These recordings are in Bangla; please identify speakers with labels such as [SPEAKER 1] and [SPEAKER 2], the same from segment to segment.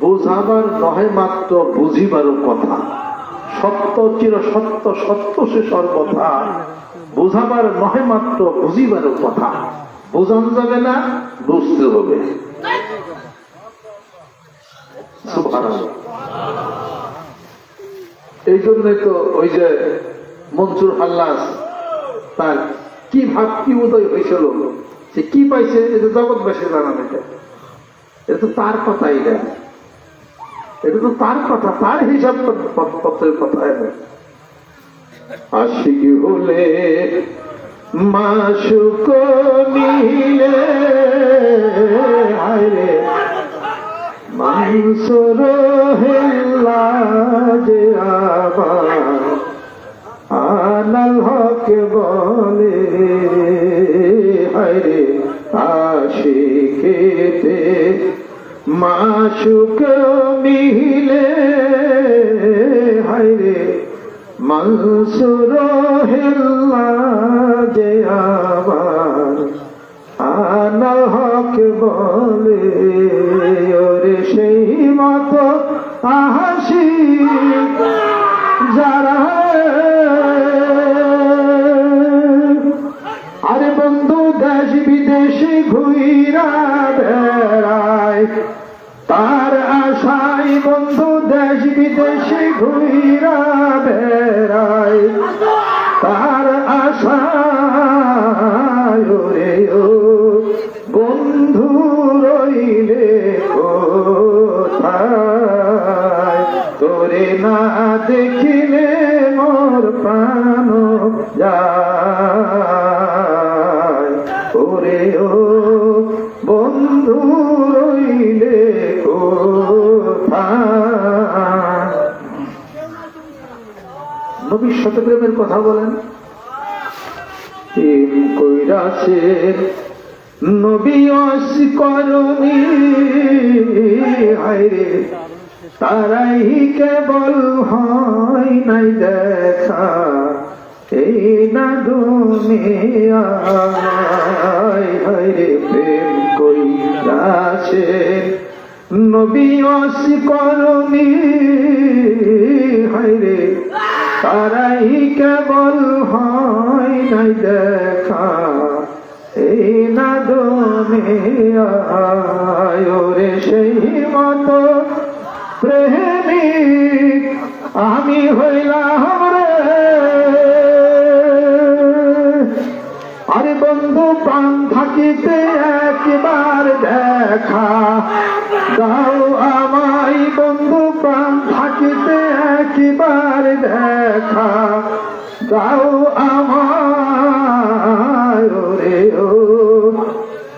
[SPEAKER 1] বুঝাবার নহে মাত্র বুঝিবারও কথা। সত্য চির সত্য সত্য সে সর্বথা বুঝাবার নহে মাত্র বুঝিবারও কথা। বোঝান যাবে না, বুঝতে হবে। এই জন্যই তো ওই যে মনসুর হাল্লাস, তার কি ভাব, কি উদয় হয়েছিল? সে কি পাইছে? এটা জগৎবাসী জানা এটা এটা তো তার কথাই না। এটা তো তার কথা, তার হিসাব পত- পত্রের কথা এটা আশিক হলে মাসুক মিলে, হায়রে, মানসুর হেল্লা যে আবার, আনাল হক বলে হরে আশিকেতে মাসুক মিলে হরে মনসুর হেল্লা যে আবার আনাল হক বলে, ওরে সেই মতো আহাসি, যারা তার আশায় বন্ধু দেশ বিদেশে ঘুরা বেড়ায়। তার আশায় ও কথা বলেন। তারাই কেবল হয় নাই দেখা। এই না দুনিয়ায় হায়রে প্রেম কইরাছে নবী অস করমি হায়রে তারাই কেবল হয় নাই দেখা, এই না দুনিয়ায় সেই মতো প্রেমিক আমি হইলাম রে। আরে বন্ধু, প্রাণ থাকিতে একবার দেখা, দাও আমায় বন্ধু, প্রাণ থাকিতে একবার দেখা। দাও আমার রে ও।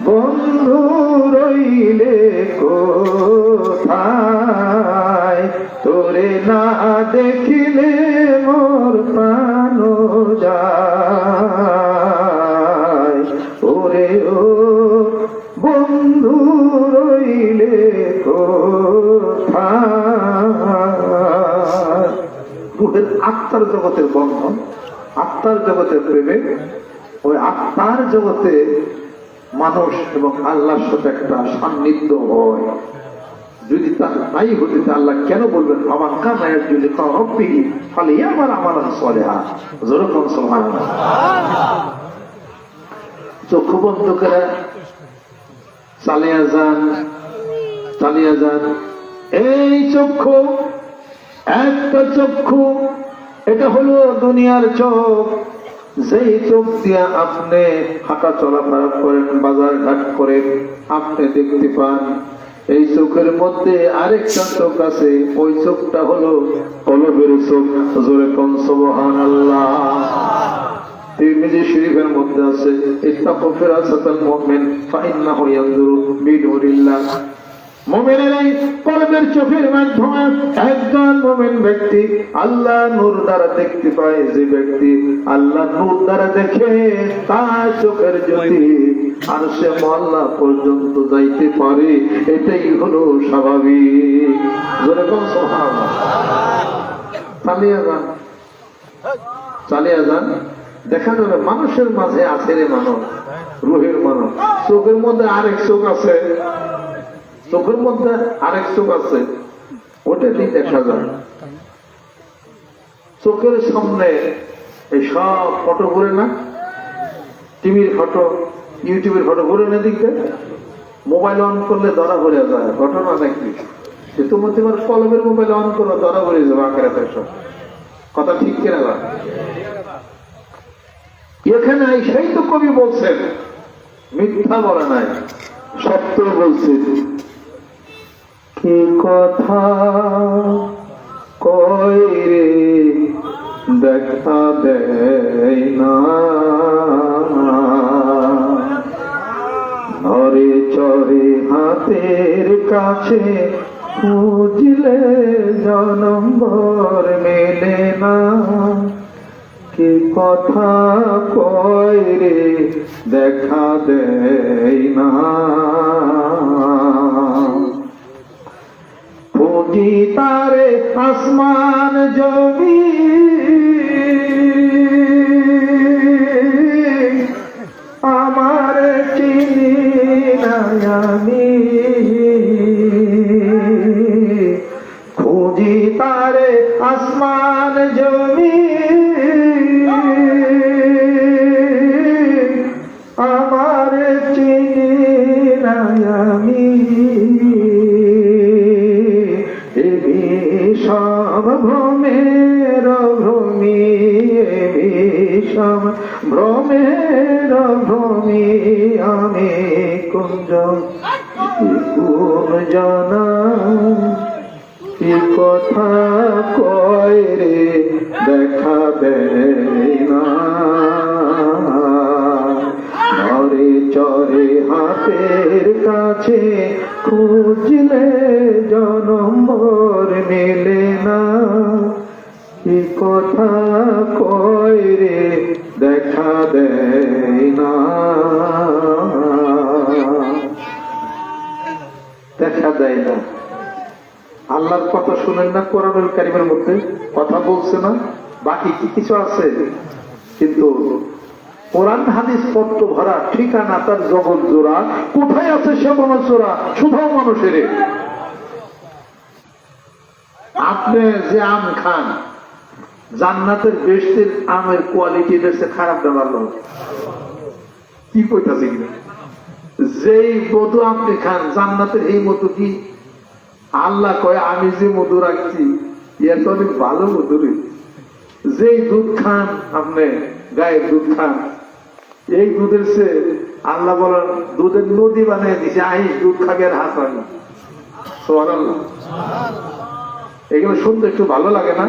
[SPEAKER 1] বন্ধু রইলে কোথায়? তোরে না দেখিলে আত্মার জগতের বন্ধন, আত্মার জগতের প্রেমে, ওই আত্মার জগতে মানুষ এবং আল্লাহর সাথে একটা সান্নিধ্য হয়। যদি তা নাই হতে আল্লাহ কেন বলবেন আমার কানায় যদি রব্বি ফলে আমার আমার সলেহা যেরকম সমান চক্ষু বন্ধ করে, চালিয়ে যান চালিয়ে যান। এই চক্ষু, একটা চক্ষু এটা হলো দুনিয়ার চোখ। যেই চোখ দিয়ে আপনি হাঁটা চলাফেরা করেন, বাজার ঘাট করেন, আপনি দেখতে পান, এই চোখের মধ্যে আরেকটা চোখ আছে। ওই চোখটা হলো কলবের চোখ। জোরে সুবহান আল্লাহ তিরমিজি শরীফের মধ্যে আছে মুমিনের চোখের মাধ্যমে একজন মুমিন ব্যক্তি। আল্লাহ নূর দ্বারা দেখতে পায় যে ব্যক্তি আল্লাহ নূর দ্বারা দেখে তার চোখের জ্যোতি। আর সে মহল্লা পর্যন্ত যাইতে পারে, এটাই হলো স্বাভাবিক। দেখা যাবে মানুষের মাঝে আছে রে মানুষ, রুহের মানুষ। চোখের মধ্যে আরেক চোখ আছে। চোখের মধ্যে আরেক চোখ আছে, ওটা দিয়ে দেখা যায়। চোখের সামনে এই সব ফটো ঘুরে না? টিভির ফটো, ইউটিউবের ফটো ঘুরে না দিকে মোবাইল অন করলে ধরা পড়ে যায়, ঘটনা নাকি যে তুমি তোমার কলমের মোবাইল অন করো ধরা পড়ে যাবে আঁকড়ে সব। কথা ঠিক কিনা এখানে সেই তো কবি বলছেন, মিথ্যা বলে নাই, সত্য বলছেন। কি কথা কই রে? দেখা দেয় না। ধরে চরে হাতের কাছে খুঁজলে জনম্বর মেলে না। কি কথা কয় রে? দেখা দেয় না। খুঁজি তারে আসমান জমি আমার চিনি না আমি। কোন বলছে না, বাকি কি কিছু আছে? কিন্তু কোরআন হাদিস পত্র ভরা ঠিকানা তার জগৎ জোড়া। কোথায় আছে সে মনচোরা শুধু মানুষের। আপনি যে আম খান, জান্নাতের বেশতের আমের কোয়ালিটি দেখছে খারাপ দেওয়ার লোক কি কইতাছে কিনা যেই মধু আপনি খান, জান্নাতের এই মধু কি? আল্লাহ কয়, আমি যে মধু রাখছি তো অনেক ভালো মধু রে যেই দুধ খান আপনি, গায়ের দুধ খান, এই দুধের সে আল্লাহ বলেন, দুধের নদী বানিয়ে দিছে আহিস দুধ খাবে আর হাত সোহানাল্লাহ এগুলো শুনতে একটু ভালো লাগে না?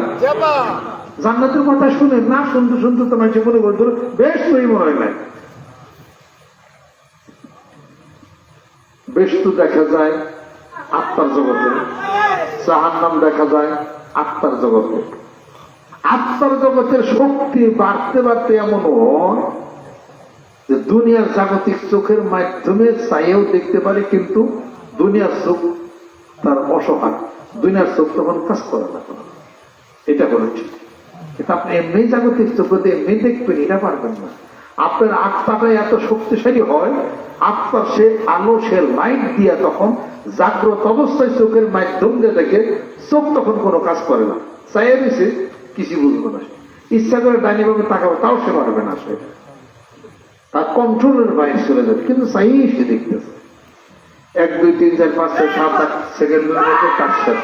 [SPEAKER 1] জান্নাতের কথা শুনে না শুনতে শুনতে তোমার জীবনে বলতে বেশ তৈরি মনে হয় বেশ তো দেখা যায়, আত্মার জগতে। জাহান্নাম দেখা যায়। আত্মার জগতে। আত্মার জগতের শক্তি বাড়তে বাড়তে এমন যে দুনিয়ার জাগতিক চোখের মাধ্যমে চাইয়েও দেখতে পারে, কিন্তু দুনিয়ার চোখ তার অসহায়। দুনিয়ার চোখ তখন কাজ করে না এটা হলো এটা আপনি এমনি জাগতিক চোখে এমনি দেখবেন, এটা পারবেন না। আপনার আত্মাটা এত শক্তিশালী হয় আত্মার সে আলো, সে লাইট দিয়া তখন জাগ্রত অবস্থায় চোখের মাধ্যম দিয়ে দেখে চোখ তখন কোনো কাজ করে না। চাইয়ে দিছে কিছু বুঝব না ইচ্ছা করে ডাইনি ভাবে তাকাবো তাও সে পারবে না সে। তার কন্ট্রোলের বাইরে চলে যাবে কিন্তু চাই সে দেখতেছে। এক, দুই, তিন, চার, পাঁচ, ছয়, সাত, আট সেকেন্ডের মধ্যে কাজ শেষ।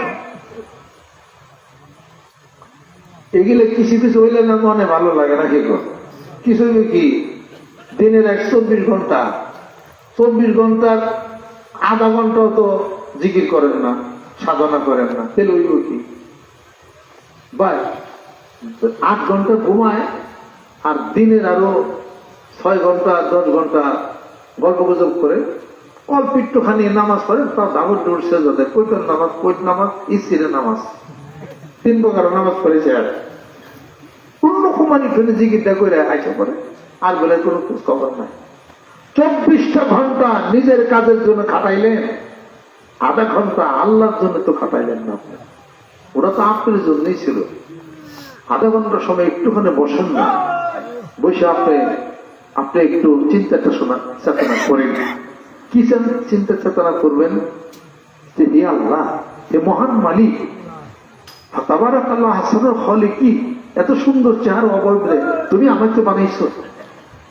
[SPEAKER 1] এগুলো কিছু কিছু হইলে না মনে ভালো লাগে না, কি কর কিছু কি? দিনের এক চব্বিশ ঘণ্টা। চব্বিশ ঘণ্টার আধা ঘন্টাও তো জিকির করেন না, সাধনা করেন না। তাহলে ওই কি? বাই আট ঘণ্টা ঘুমায় আর দিনের আরও ছয় ঘণ্টা, দশ ঘণ্টা গল্প গুজব করে। অল্প একটুখানি নামাজ পড়ে তার দাবর ডোর শেষ হতে কৈতন নামাজ কৈত নামাজ, ইসিরে নামাজ। তিন প্রকার নামাজ পড়েছে আর। অন্য কুমারী ফেলে জিকিরটা করে আইসা পড়ে। আর বলে কোনো খবর নাই। চব্বিশটা ঘণ্টা নিজের কাজের জন্য খাটাইলেন। আধা ঘণ্টা আল্লাহর জন্য তো খাটাইলেন না আপনি। ওটা তো আপনার জন্যই ছিল। আধা ঘণ্টা সময় একটুখানি বসেন না। বসে আপনি আপনি একটু চিন্তা চেতনা চেতনা করেন। কি চান চিন্তা চেতনা করবেন? যে হে আল্লাহ, হে মহান মালিক। তাবারাক আল্লাহ হাসানের হলে কি এত সুন্দর চেহারা অবয়বে তুমি আমাকে বানাইছো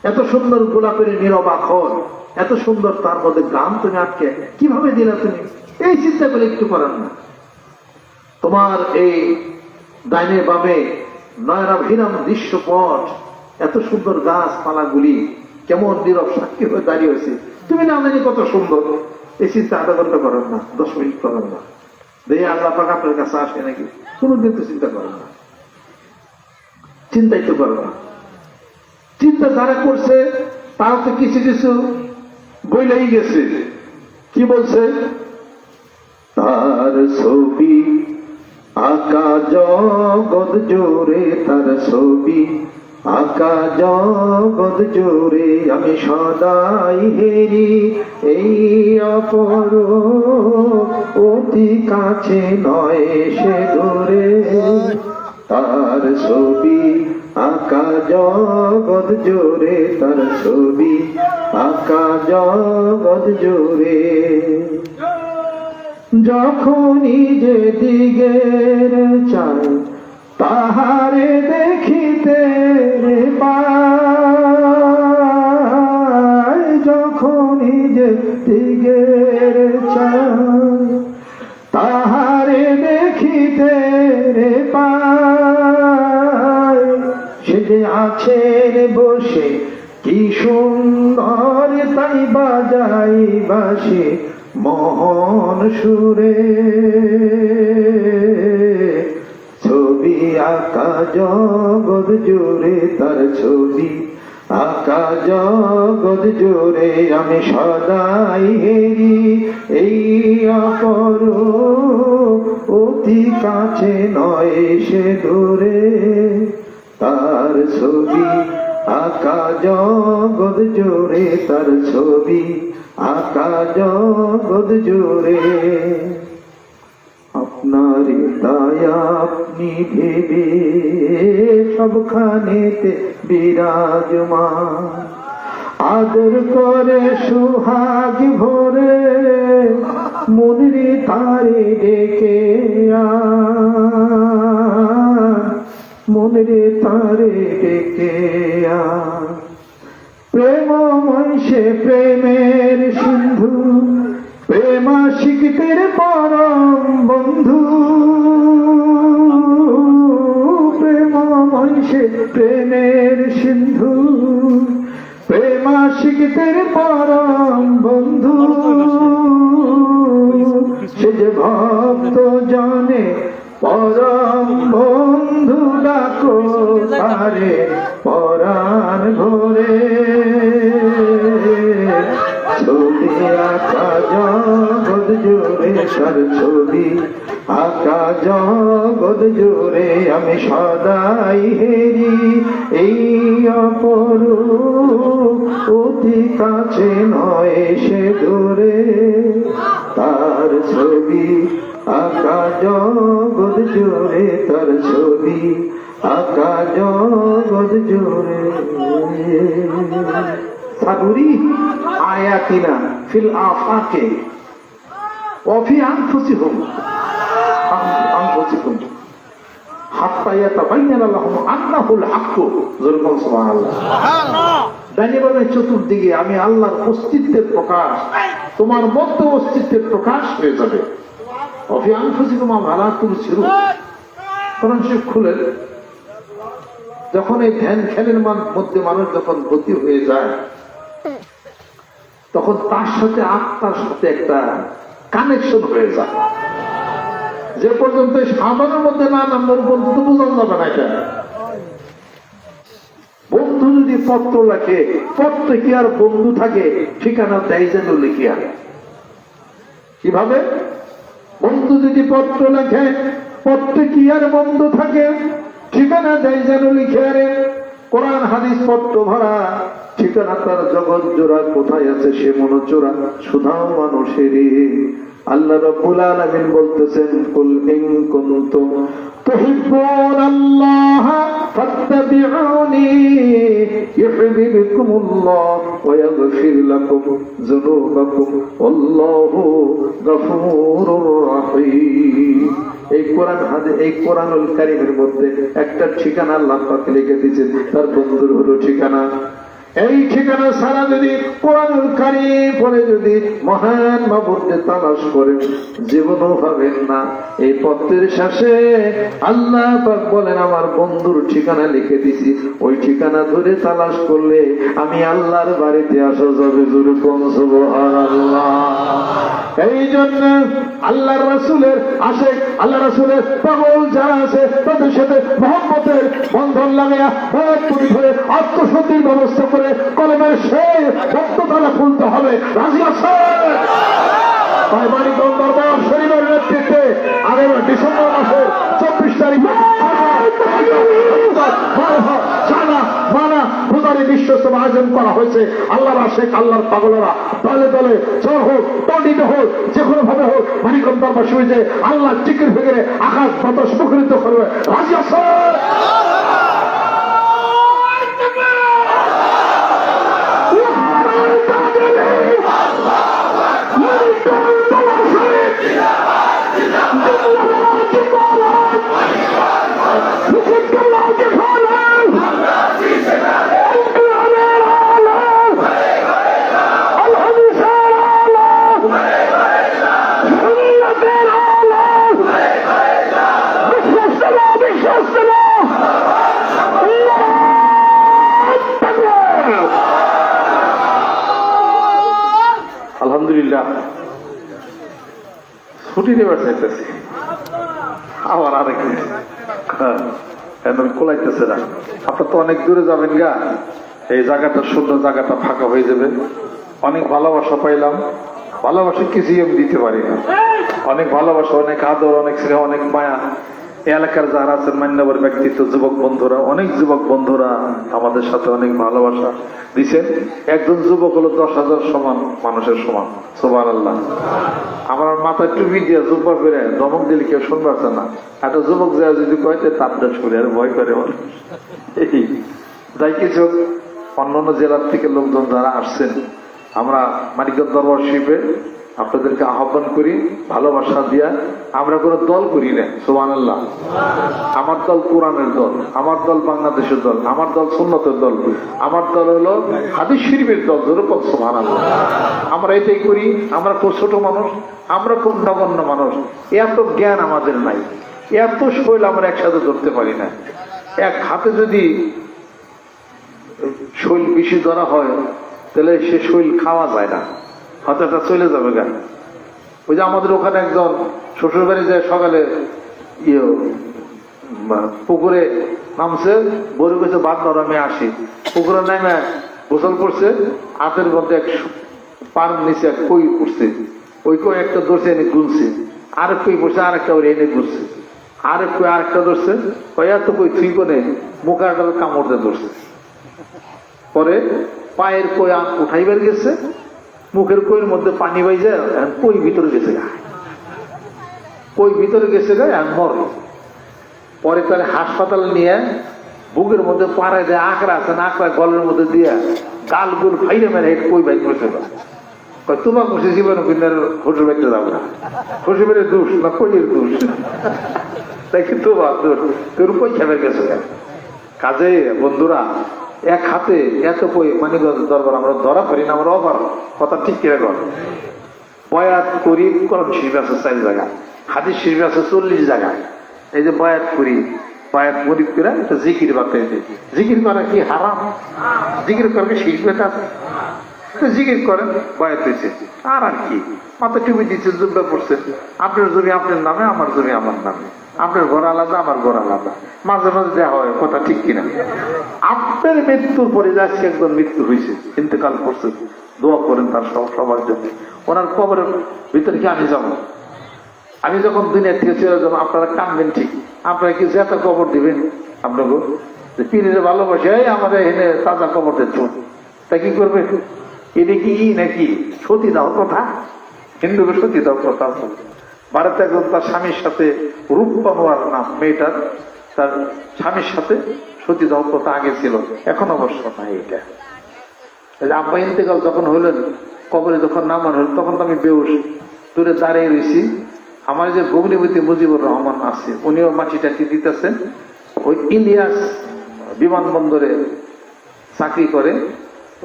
[SPEAKER 1] এত সুন্দর গোলাপের নীরব আখর, এত সুন্দর তার মধ্যে গান তুমি আটকে, কীভাবে দিলা তুমি? এই চিন্তা করে একটু করার না। তোমার এই ডাইনে বামে নয়নাভিরাম দৃশ্যপট, এত সুন্দর গাছপালাগুলি, কেমন নীরব সাক্ষী হয়ে দাঁড়িয়ে হয়েছে। তুমি না জানি কত সুন্দর। এই চিন্তা আধা ঘণ্টা করেন না, দশ মিনিট করেন না। দেখে আল্লাহ পাক আপনার কাছে আসে নাকি? কোনোদিন তো চিন্তা করেন না। চিন্তাই তো করেন না। চিন্তা যারা করছে, তারা তো কিছু কিছু বইলেই গেছে। কি বলছে? তার ছবি, আকা জগৎ জোরে তার ছবি, আকা জগৎ জোরে আমি সদাই হেরি। এই অপর অতি কাছে নয় সে দূরে। তার ছবি, আকা জগৎ জোরে তার ছবি, আকা জগৎ জোরে যখনই যে দিগের চাই তাহারে দেখিতে পাই আছেন বসে কি সুন্দর তাই বাজাই বাসে মোহন সুরে। ছবি আকা জগৎ জোরে তার ছবি আকা জগৎ জোরে আমি সদাই হেরি এই অপর অতি কাছে নয় সে দূরে। তার ছবি, আকা জগৎ জোরে তার ছবি, আকা জগৎ জোরে আপনার দয়া আপনি ভেবে সবখানেতে বিরাজমান। আদর করে সুহাগ ভরে মনরে তারে ডেকে আন। মনরে তারে ডেকে আন প্রেমময় সে প্রেমের সিন্ধু প্রেমাশিকদের পরম বন্ধু। প্রেমময় সে প্রেমের সিন্ধু প্রেমাশিকদের পরম বন্ধু। সে যে ভক্ত জানে পরম তারে পরাণ জগৎ জোরে আমি সদাই হেরি। এই অপর অতি কাছে নয় সে দূরে। তার ছবি আকা জগৎ জোরে তার ছবি আকা জগৎ জোরে সানুরি আয়াতিনা ফিল আফাকে। অফি আনফুসিহুম। আনফুসিহুম। হাত্তা ইয়াতাবাইয়ান লাহুম আন্নাহুল হক যুরকুম সুবহানাল্লাহ। ডানে বামে চতুর্দিকে আমি আল্লাহর অস্তিত্বের প্রকাশ, তোমার মধ্যে অস্তিত্বের প্রকাশ হয়ে যাবে। অফি আনফুসিকুম আমালা তুলসিরু কারণ সে খুলে যখন এই ধ্যান খেলের মধ্যে মানুষ যখন গতি হয়ে যায়, তখন তার সাথে আত্মার সাথে একটা কানেকশন হয়ে যায়। যে পর্যন্ত সাধনের মধ্যে না নাম্বার পর্যন্ত বোঝানো যাবে না এটা। বন্ধু যদি পত্র লেখে পত্রে কি আর বন্ধু থাকে? ঠিকানা দেয় যেন আর কীভাবে? বন্ধু যদি পত্র লেখে পত্রে কি আর বন্ধু থাকে? ঠিকানা দেয় যেন লিখে কোরআন, হাদিস, পত্র ভরা। ঠিকানা তার জগৎ জোড়া। কোথায় আছে সে মনোচোরা? সুধাও মানুষের আল্লাহ রাব্বুল আলামিন বলতেছেন, কুল ইন কুনতুম তুহিব্বুন আল্লাহ ফাত্তাবিউনি ইউহিব্বুকুমুল্লাহ ওয়া ইয়াগফির লাকুম যুনুবাকুম। আল্লাহু গফুরুর রহিম। এই কোরআন হাদিস এই কোরআনুল কারীমের মধ্যে একটা ঠিকানা আল্লাহ পাক লিখে দিয়েছেন। তার বন্ধুর হলো ঠিকানা। এই ঠিকানা সারা যদি কোরআনুল কারীম পরে যদি মহান মাবুদকে তালাশ করেন, জীবনও পাবেন না। এই পত্রের শেষে আল্লাহ পাক বলেন, আমার বন্ধুর ঠিকানা লিখে দিছি। ওই ঠিকানা ধরে তালাশ করলে আমি আল্লাহর বাড়িতে আসা যাবে। জোরে কোন সুবহানাল্লাহ। এই জন্য আল্লাহ রাসুলের আশেক আল্লাহ রাসুলের পাগল যারা আছে, তাদের সাথে মোহাম্মতের বন্ধন লাগাইয়া ভয়পুরি ধরে আত্মসতির ব্যবস্থা করে কলমের সেই ভক্ততারা খুলতে হবে। রাজি আছে মানিকগঞ্জ দরবার শরীরের নেতৃত্বে আগামী ডিসেম্বর মাসের বিশ্বস্তম আয়োজন করা হয়েছে। আল্লাহর শেখ আল্লাহর পাগলরা দলে দলে চর হোক, পণ্ডিত হোক যে কোনো ভাবে হোক মানিকম দরবার শুয়েছে আল্লাহ টিকির ফিকিরে আকাশ বাতাস মুখরিত করবে। রাজি আছে? চাইতেছি আবার আরেক হ্যাঁ, এখন না। আপনার তো অনেক দূরে যাবেন গা। এই জায়গাটা সুন্দর জায়গাটা ফাঁকা হয়ে যাবে। অনেক ভালোবাসা পাইলাম। ভালোবাসা কিছুই আমি দিতে পারি না। অনেক ভালোবাসা অনেক আদর অনেক স্নেহ অনেক মায়া। এলাকার যারা আছেন, মান্যবর ব্যক্তিত্ব, যুবক বন্ধুরা, অনেক যুবক বন্ধুরা আমাদের সাথে অনেক ভালোবাসা দিচ্ছেন একজন যুবক হলো দশ হাজার সমান, মানুষের সমান। সোমান আল্লাহ আমার মাথায় টুপি দিয়ে জুব্বা করে দমক দিলে কেউ শুনতে পারছে না? একটা যুবক যা যদি কয়তে তাপদাস করে, আর ভয় করে মানুষ। এই। যাই কিছু অন্যান্য জেলার থেকে লোকজন যারা আসছেন, আমরা মানিকগঞ্জ দরবার শিল্পে আপনাদেরকে আহ্বান করি, ভালোবাসা দিয়া। আমরা কোনো দল করি না সোমান আল্লাহ আমার দল কোরআনের দল, আমার দল বাংলাদেশের দল, আমার দল সুন্নতের দল আমার দল হলো হাদিস শরীফের দল যেরকম সোমান আল্লাহ আমরা এটাই করি, আমরা খুব ছোট মানুষ, আমরা খুব নগণ্য মানুষ। এত জ্ঞান আমাদের নাই, এত শৈল আমরা একসাথে ধরতে পারি না। এক হাতে যদি শৈল বেশি ধরা হয়, তাহলে সে শৈল খাওয়া যায় না। হয়তো চলে যাবে গান ওই যে আমাদের ওখানে একজন শ্বশুর বাড়ি যায় সকালে ইয়ে পুকুরে নামছে বড় গেছে বাদ ধর আমি আসি। পুকুরে নামে গোসল করছে, হাতের মধ্যে এক পার নিচে এক কই পড়ছে। ওই কই একটা ধরছে, এনে গুনছে। আরেক কই পড়ছে, আরেকটা ওর এনে গুনছে। আরেক কই আরেকটা ধরছে কই এত কই থুই কোনে? মুখাটার কামড়তে ধরছে। পরে পায়ের কই উঠাইবার গেছে মুখের কইয়ের মধ্যে পানি বাইজে এখন কই ভিতরে গেছে গা? কই ভিতরে গেছে গা এখন মর। পরে তাহলে হাসপাতাল নিয়ে বুকের মধ্যে পাড়ায় দেয় আঁকড়া আছে না আঁকড়া গলের মধ্যে দিয়ে গাল গুল ফাইরে মেরে হেঁটে কই বাইক। কয়, তোমার খুশি জীবন কিনার শ্বশুর বাড়িতে যাব না শ্বশুর বাড়ির দোষ না কইয়ের দোষ? তাই কিন্তু তোর কই খেবে গেছে। কাজে বন্ধুরা এক হাতে এত কই মানিগঞ্জ দরবার, আমরা ধরা করি না, আমরা অবার কথা ঠিক কিরে কর বয়াত করি, কোরআন শিল্পী আছে চার জায়গা, হাদিস শিল্পী আছে চল্লিশ জায়গা। এই যে বয়াত করি বয়াত করি করে এটা জিকির বাতে জিকির করা কি হারাম? জিকির করা কি শিল্পীটা তো জিকির করেন, বয়াত হয়েছে আর আর কি? মাথা টুপি দিচ্ছে, জুব্বা পড়ছে আপনার জমি আপনার নামে, আমার জমি আমার নামে। আপনার ঘর আলাদা, আমার ঘর আলাদা। মাঝে মাঝে দেওয়া হয়, কথা ঠিক কিনা। আপনার মৃত্যুর পরে আজকে একজন মৃত্যু হয়েছে ইন্তেকাল করছে, দোয়া করেন তার সব সবার জন্য। ওনার কবরের ভিতরে কি আমি যাব? আমি যখন দুনিয়া থেকে চলে যাব, আপনারা কানবেন ঠিক। আপনারা কি যেটা কবর দিবেন? আপনাকে পীরের ভালোবাসে, এই আমাদের এখানে তাজা কবর দিচ্ছ তা কি করবে? এটা কি নাকি সতী দাও কথা
[SPEAKER 2] হিন্দুকে সতীদাহ প্রথা আছে। ভারতে একজন তার স্বামীর সাথে রূপবানোয়ার নাম, মেয়েটার, তার স্বামীর সাথে সতীদাহ প্রথা আগে ছিল। এখন অবশ্য নাই এটা। আব্বা ইন্তেকাল যখন হইলেন, কবরে যখন নামান হল তখন তো আমি বেউস দূরে দাঁড়িয়ে রয়েছি আমার যে ভগ্নিপতি মুজিবুর রহমান আছে, উনিও মাটি টাটি দিতেছেন ওই ইলিয়াস বিমানবন্দরে চাকরি করে।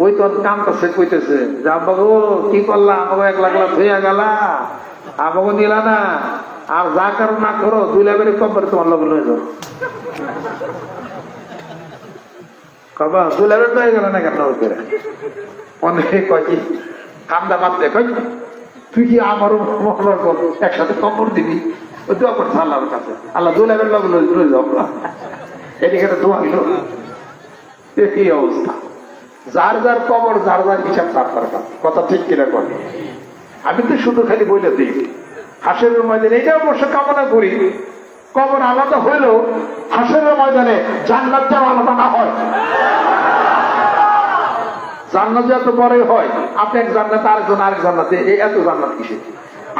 [SPEAKER 2] ওই তো কামটাছে কইতেছে যে, আব্বা গো, কি করলা? আমাকে এক লাখ লাখ হইয়া গেলা। আমাকে নিলা না? আর যা কারও না করো, দুই লাখের কবরে তোমার লগে লয়ে যাও। কবা, দুই লাখের লয়ে গেল না কেন করে অনেকে কয় কান্দা বাদ দে কই তুই কি আমার একসাথে কবর দিবি? ওই দোয়া করছে আল্লাহর কাছে আল্লাহ, দুই লাখের লগে লয়ে যাও। এদিকে দোয়া হইল এই অবস্থা। যার যার কবর, যার যার হিসাব তার কথা ঠিক কিনা করে আমি তো শুধু খালি বলে দিই হাসের ময়দানে এটা অবশ্য কামনা করি। কবর আলাদা হইলেও হাসের ময়দানে জান্নাত আলাদা না হয়। জান্নাত এত বড়ই হয়, আপনি এক জান্নাত, আরেকজন আরেক জান্নাতে এই এত জান্নাত কিসে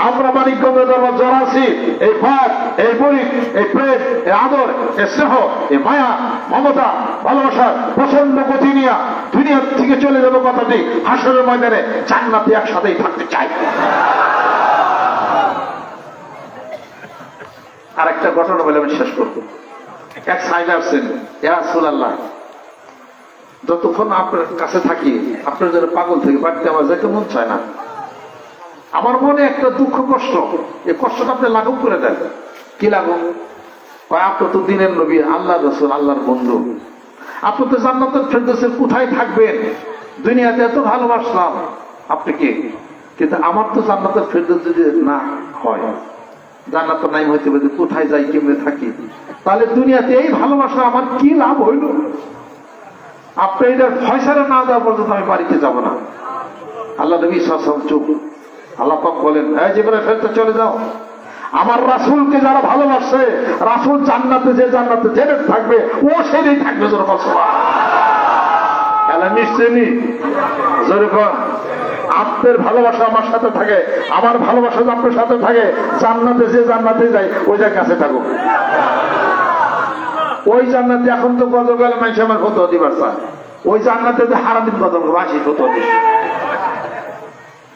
[SPEAKER 2] আমরা মানিকগঞ্জ ধর্ম আছি এই ভাত এই বই এই প্রেম, এই আদর, এই স্নেহ, এই মায়া, মমতা, ভালোবাসা প্রচণ্ড গতি নিয়ে দুনিয়ার থেকে চলে যাব কথাটি হাসরের ময়দানে জান্নাতে একসাথেই থাকতে চাই। আর একটা ঘটনা বলে আমি শেষ করব। এক সাইড আসছেন আল্লাহ যতক্ষণ আপনার কাছে থাকি, আপনার জন্য পাগল থেকে বাড়িতে আমার যেতে মন চায় না। আমার মনে একটা দুঃখ কষ্ট। এই কষ্টটা আপনি লাঘব করে দেন। কি লাঘব? কয় আপনি তো দিনের নবী, আল্লাহ রসুল, আল্লাহর বন্ধু। আপনি তো জান্নাতের ফেরদৌসের কোথায় থাকবেন? দুনিয়াতে এত ভালোবাসলাম। আপনি কি? কিন্তু আমার তো জান্নাতের ফেরদৌস যদি না হয়, জান্নাত নাই হইতে পারে, কোথায় যাই, কেমনে থাকি? তাহলে দুনিয়াতে এই ভালোবাসা আমার কি লাভ হইল? আপনি এটার ফয়সালা না দেওয়া পর্যন্ত আমি বাড়িতে যাব না। আল্লাহ নবী সাসম চুপ। আল্লাহ পাক বলেন হ্যাঁ জীবনে ফেরতে চলে যাও। আমার রাসুলকে যারা ভালোবাসে, রাসুল জান্নাতে যে জান্নাতে জেনে থাকবে, ও সেটাই থাকবে নিশ্চয়ই যেরকম আপনার ভালোবাসা আমার সাথে থাকে, আমার ভালোবাসা যদি আপনার সাথে থাকে, জান্নাতে যে জান্নাতে যায় ওই যার কাছে থাকুক। ওই জান্নাতে এখন তো গতকাল মানুষ আমার কত চায় ওই জান্নাতে যে হারাদিন কত বাসি কত দিস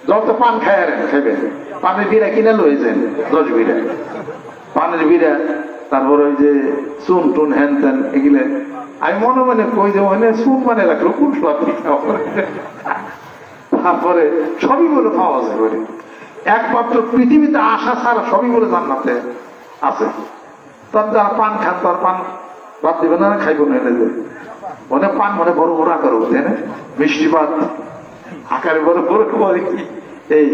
[SPEAKER 2] যত পান খায় খাবেন পানের বিড়া কিনে লইছেন দশ বিড়া। পানের বিড়া, তারপর ওই যে চুন টুন হ্যান ত্যান এগুলো। আমি মনে মনে কই যে, ওখানে চুন মানে রাখল কোন তারপরে সবই বলে পাওয়া যায় বলে। একমাত্র পৃথিবীতে আসা ছাড়া সবই বলে জান্নাতে আছে। তার যারা পান খান, তার পান বাদ দিবে না, খাইব না এনে মনে পান মনে বড় বড় আকার উঠে না? মিষ্টি ভাত আকারে বড় বড় করে কি? এই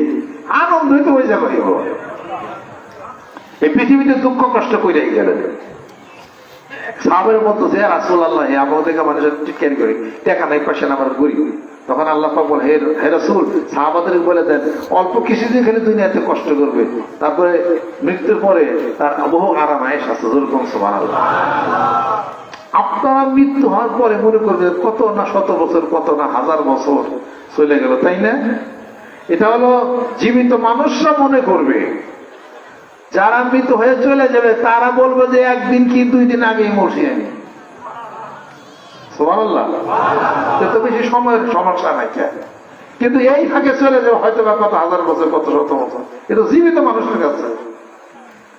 [SPEAKER 2] আনন্দ হইতে হয়ে যাবে এই পৃথিবীতে দুঃখ কষ্ট করে গেলে। সাহাবের মতো যে রাসুল আল্লাহ আমাদের থেকে মানুষের টিকেন করে? টাকা নাই না আমার গরিব তখন আল্লাহ বলে, হে হে রাসুল, সাহাবাদের বলে দেন, অল্প কিছুদিন খালি দুনিয়াতে কষ্ট করবে। তারপরে মৃত্যুর পরে তার বহু আরাম আছে যেরকম সমান আল্লাহ আপনার মৃত্যু হওয়ার পরে মনে করবে কত না শত বছর, কত না হাজার বছর চলে গেল, তাই না? এটা হলো জীবিত মানুষরা মনে করবে। যারা মৃত হয়ে চলে যাবে, তারা বলবে যে একদিন কি দুই দিন আগেই মরছি আমি। সুবহানাল্লাহ। তো বেশি সময়ের সমস্যা নাই কেন? কিন্তু এই ফাঁকে চলে যাবে হয়তো বা কত হাজার বছর, কত শত বছর। এটা জীবিত মানুষের কাছে।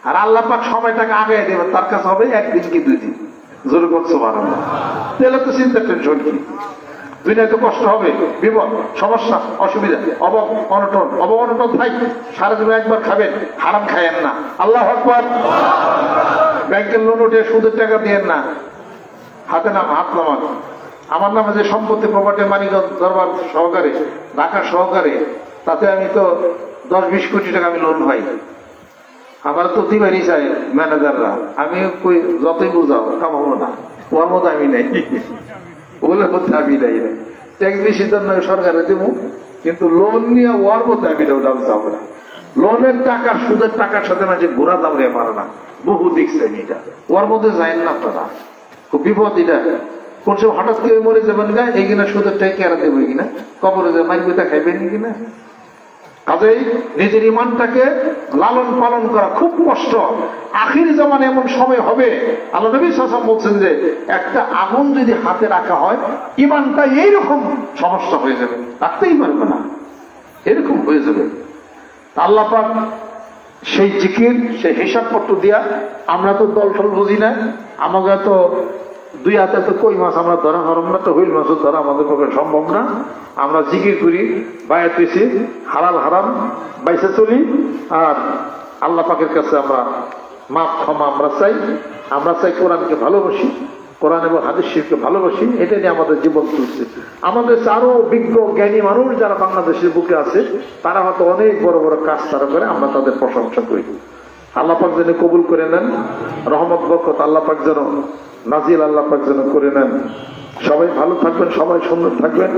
[SPEAKER 2] আর আল্লাহ পাক সময়টাকে আগে দেবে তার কাছে হবে একদিন কি দুই দিন। তাহলে তো চিন্তা কষ্ট হবে সমস্যা, অসুবিধা অনটন অনটন সারা একবার খাবেন, হারাম না। আল্লাহ ব্যাংকের লোন উঠে সুদের টাকা দিয়েন না। হাতে নাম, হাত নামান। আমার নামে যে সম্পত্তি প্রপার্টি মানিগঞ্জ দরবার সহকারে ঢাকা সহকারে, তাতে আমি তো দশ বিশ কোটি টাকা আমি লোন পাই। আমার তো দিবারই চাই ম্যানেজাররা। আমি কই, যতই বুঝাও কামাবো না। ওর মতো আমি নেই। ওগুলোর মধ্যে আমি নেই। ট্যাক্স বেশি জন্য সরকারে দেবো। কিন্তু লোন নিয়ে ওর মধ্যে আমি ওটা যাব না। লোনের টাকা, সুদের টাকার সাথে মাঝে ঘোরা দামড়ে পারে না। বহু দেখছে আমি এটা। ওর মধ্যে যায় না আপনারা খুব বিপদ এটা। কোন হঠাৎ করে মরে যাবেন গা, এই কিনা সুদের টাকা কেরা দেবো কিনা? কবরে যে মাইক বইটা খাইবেন কিনা? কাজেই নিজের ইমানটাকে লালন পালন করা খুব কষ্ট। আখির জামানে এমন সময় হবে। আল্লাহ নবী বলছেন যে, একটা আগুন যদি হাতে রাখা হয়, ইমানটা এইরকম সমস্যা হয়ে যাবে। রাখতেই পারবে না। এরকম হয়ে যাবে। আল্লাহ পাক সেই জিকির, সেই হিসাবপত্র দিয়া আমরা তো দল বুঝি না। আমাকে তো দুই হাতে তো কই মাছ? আমরা ধরা হরম না তো, হুইল মাছও ধরা আমাদের পক্ষে সম্ভব না। আমরা জিকির করি, বায়াত পেয়েছি হালাল হারাম, বাইসে চলি, আর আল্লাহ পাকের কাছে আমরা মাপ ক্ষমা আমরা চাই। আমরা চাই কোরআনকে ভালোবাসি, কোরআন এবং হাদিস শিরকে ভালোবাসি, এটা নিয়ে আমাদের জীবন চলছে। আমাদের আরও বিজ্ঞ, জ্ঞানী মানুষ যারা বাংলাদেশের বুকে আছে, তারা হয়তো অনেক বড় বড় কাজ তারা করে, আমরা তাদের প্রশংসা করি। আল্লাহ পাক যেন কবুল করে নেন, রহমত, বরকত আল্লাহ পাক যেন নাজিল আল্লাহ পাক যেন করে নেন। সবাই ভালো থাকবেন, সবাই সুন্দর থাকবেন।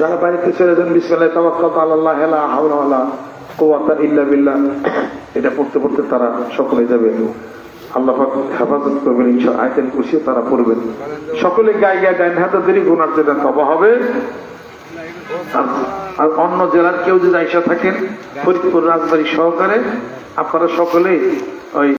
[SPEAKER 2] যারা বাড়িতে চলে যান বিসমিল্লাহ তাওয়াক্কাল আল্লাহ হেলা হাওলা কুওয়াতা ইল্লা বিল্লাহ। এটা পড়তে পড়তে তারা সকলে যাবে আল্লাহ পাক হেফাজত করবেন ইনশা আয়তেন কুশিয়ে তারা পড়বেন। সকলে গায়ে গায়ে ডাইন দেরি গুনার জন্য তবা হবে। আর অন্য জেলার কেউ যদি আইসা থাকেন ফরিদপুর রাজবাড়ি সহকারে আপনারা সকলেই ওই